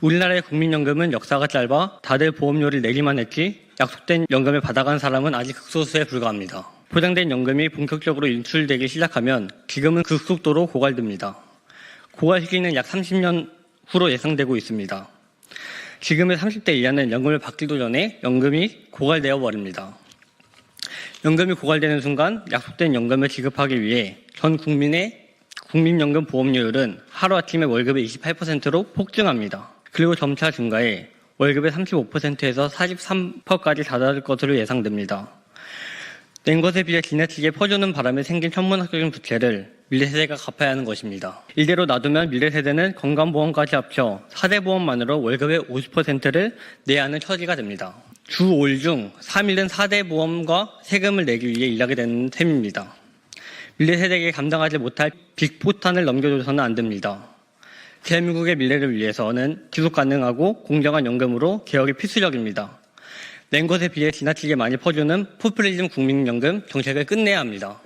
우리나라의 국민연금은 역사가 짧아 다들 보험료를 내기만 했지 약속된 연금을 받아간 사람은 아직 극소수에 불과합니다. 보장된 연금이 본격적으로 인출되기 시작하면 기금은 급속도로 고갈됩니다. 고갈 시기는 약 30년 후로 예상되고 있습니다. 지금의 30대 이하는 연금을 받기도 전에 연금이 고갈되어 버립니다. 연금이 고갈되는 순간 약속된 연금을 지급하기 위해 전 국민의 국민연금 보험료율은 하루아침에 월급의 28%로 폭증합니다. 그리고 점차 증가해 월급의 35%에서 43%까지 다다를 것으로 예상됩니다. 낸 것에 비해 지나치게 퍼주는 바람에 생긴 천문학적인 부채를 미래 세대가 갚아야 하는 것입니다. 이대로 놔두면 미래 세대는 건강보험까지 합쳐 4대 보험만으로 월급의 50%를 내야 하는 처지가 됩니다. 주 5일 중 3일은 4대 보험과 세금을 내기 위해 일하게 되는 셈입니다. 미래 세대에게 감당하지 못할 빅포탄을 넘겨줘서는 안 됩니다. 대한민국의 미래를 위해서는 지속 가능하고 공정한 연금으로 개혁이 필수적입니다. 낸 것에 비해 지나치게 많이 퍼주는 포퓰리즘 국민연금 정책을 끝내야 합니다.